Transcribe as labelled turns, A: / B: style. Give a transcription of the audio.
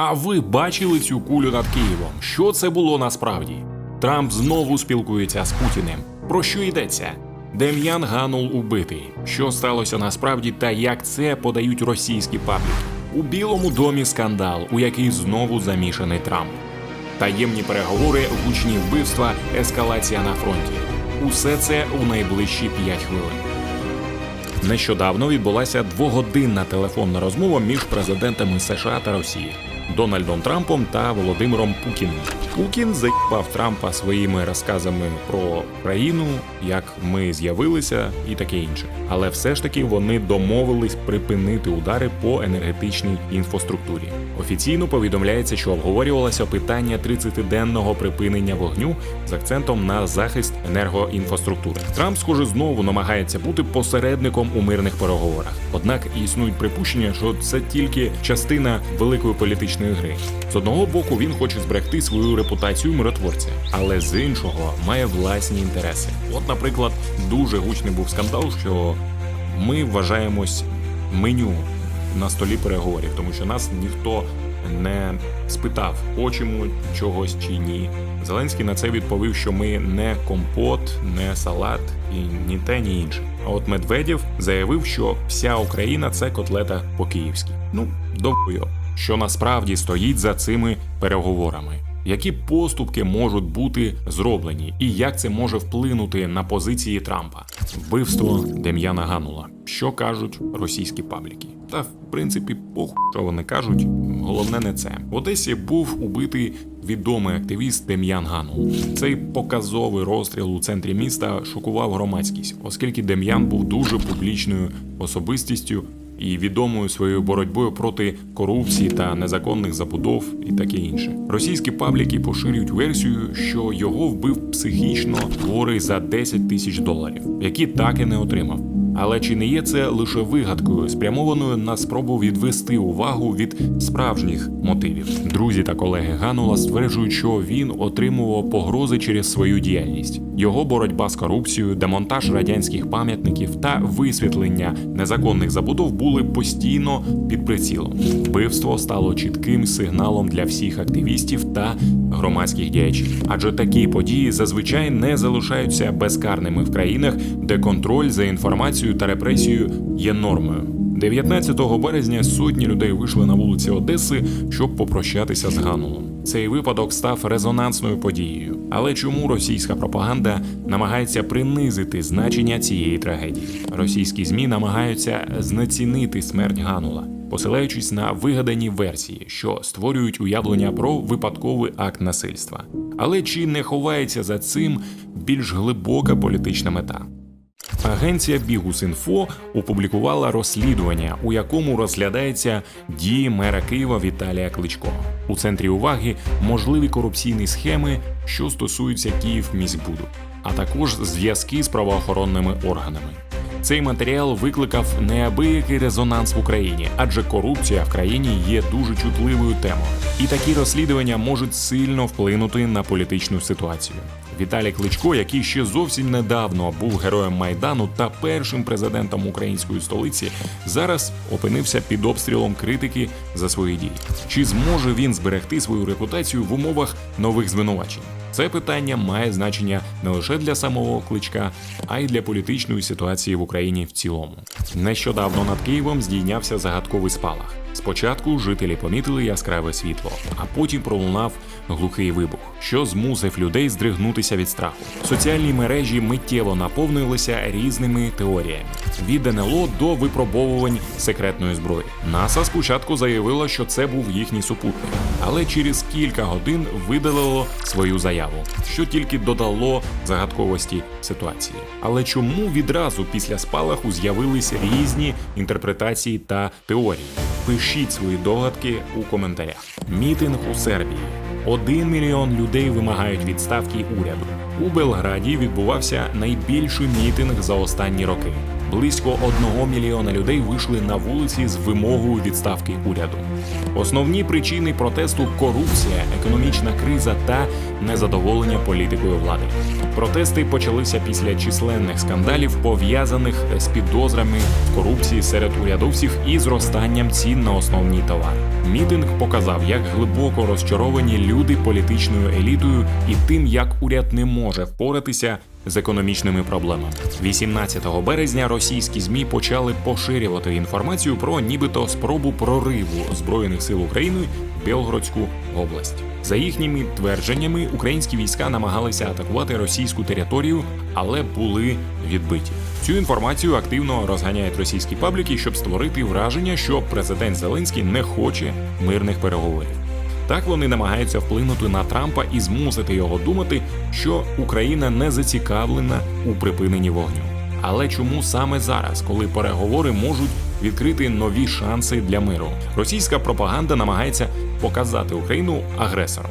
A: А ви бачили цю кулю над Києвом? Що це було насправді? Трамп знову спілкується з Путіним. Про що йдеться? Дем'ян Ганул убитий. Що сталося насправді та як це подають російські пабліки? У Білому домі скандал, у який знову замішаний Трамп. Таємні переговори, гучні вбивства, ескалація на фронті. Усе це у найближчі 5 хвилин. Нещодавно відбулася двогодинна телефонна розмова між президентами США та Росії Дональдом Трампом та Володимиром Путіним. Путін заїбав Трампа своїми розказами про країну, як ми з'явилися, і таке інше. Але все ж таки вони домовились припинити удари по енергетичній інфраструктурі. Офіційно повідомляється, що обговорювалося питання 30-денного припинення вогню з акцентом на захист енергоінфраструктури. Трамп, схоже, знову намагається бути посередником у мирних переговорах. Однак існують припущення, що це тільки частина великої політичної гри. З одного боку він хоче зберегти свою репутацію миротворця, але з іншого має власні інтереси. От, наприклад, дуже гучний був скандал, що ми вважаємось меню на столі переговорів, тому що нас ніхто не спитав, хочемо чогось чи ні. Зеленський на це відповів, що ми не компот, не салат і ні те, ні інше. А от Медведєв заявив, що вся Україна це котлета по-київськи. Ну, довбойо. Що насправді стоїть за цими переговорами? Які поступки можуть бути зроблені, і як це може вплинути на позиції Трампа? Вбивство Дем'яна Ганула. Що кажуть російські пабліки? Та в принципі, похуй, що вони кажуть. Головне не це. В Одесі був убитий відомий активіст Дем'ян Ганул. Цей показовий розстріл у центрі міста шокував громадськість, оскільки Дем'ян був дуже публічною особистістю і відомою своєю боротьбою проти корупції та незаконних забудов і таке інше. Російські пабліки поширюють версію, що його вбив психічно хворий за 10 тисяч доларів, які так і не отримав. Але чи не є це лише вигадкою, спрямованою на спробу відвести увагу від справжніх мотивів? Друзі та колеги Ганула стверджують, що він отримував погрози через свою діяльність. Його боротьба з корупцією, демонтаж радянських пам'ятників та висвітлення незаконних забудов були постійно під прицілом. Вбивство стало чітким сигналом для всіх активістів та громадських діячів, адже такі події зазвичай не залишаються безкарними в країнах, де контроль за інформацією та репресією є нормою. 19 березня сотні людей вийшли на вулиці Одеси, щоб попрощатися з Ганулом. Цей випадок став резонансною подією. Але чому російська пропаганда намагається принизити значення цієї трагедії? Російські змі намагаються знецінити смерть Ганула, посилаючись на вигадані версії, що створюють уявлення про випадковий акт насильства. Але чи не ховається за цим більш глибока політична мета? Агенція Бігус.Інфо опублікувала розслідування, у якому розглядається дії мера Києва Віталія Кличко. У центрі уваги можливі корупційні схеми, що стосуються Київміськбуду, а також зв'язки з правоохоронними органами. Цей матеріал викликав неабиякий резонанс в Україні, адже корупція в країні є дуже чутливою темою, і такі розслідування можуть сильно вплинути на політичну ситуацію. Віталій Кличко, який ще зовсім недавно був героєм майдану та першим президентом української столиці, зараз опинився під обстрілом критики за свої дії. Чи зможе він зберегти свою репутацію в умовах нових звинувачень? Це питання має значення не лише для самого кличка, а й для політичної ситуації в Україні в цілому. Нещодавно над Києвом здійнявся загадковий спалах. Спочатку жителі помітили яскраве світло, а потім пролунав глухий вибух, що змусив людей здригнутися від страху. Соціальні мережі миттєво наповнилися різними теоріями від НЛО до випробовувань секретної зброї. НАСА спочатку заявило, що це був їхній супутник, але через кілька годин видалило свою заяву, що тільки додало загадковості ситуації. Але чому відразу після спалаху з'явилися різні інтерпретації та теорії? Пишіть свої догадки у коментарях. Мітинг у Сербії. Один мільйон людей вимагають відставки уряду. У Белграді відбувався найбільший мітинг за останні роки. Близько одного мільйона людей вийшли на вулиці з вимогою відставки уряду. Основні причини протесту корупція, економічна криза та незадоволення політикою влади. Протести почалися після численних скандалів, пов'язаних з підозрами в корупції серед урядовців і зростанням цін на основні товари. Мітинг показав, як глибоко розчаровані люди політичною елітою і тим, як уряд не може впоратися з економічними проблемами. 18 березня російські змі почали поширювати інформацію про нібито спробу прориву збройних сил України в Білгородську область. За їхніми твердженнями, українські війська намагалися атакувати російську територію, але були відбиті. Цю інформацію активно розганяють російські пабліки, щоб створити враження, що президент Зеленський не хоче мирних переговорів. Так вони намагаються вплинути на Трампа і змусити його думати, що Україна не зацікавлена у припиненні вогню. Але чому саме зараз, коли переговори можуть відкрити нові шанси для миру? Російська пропаганда намагається показати Україну агресором.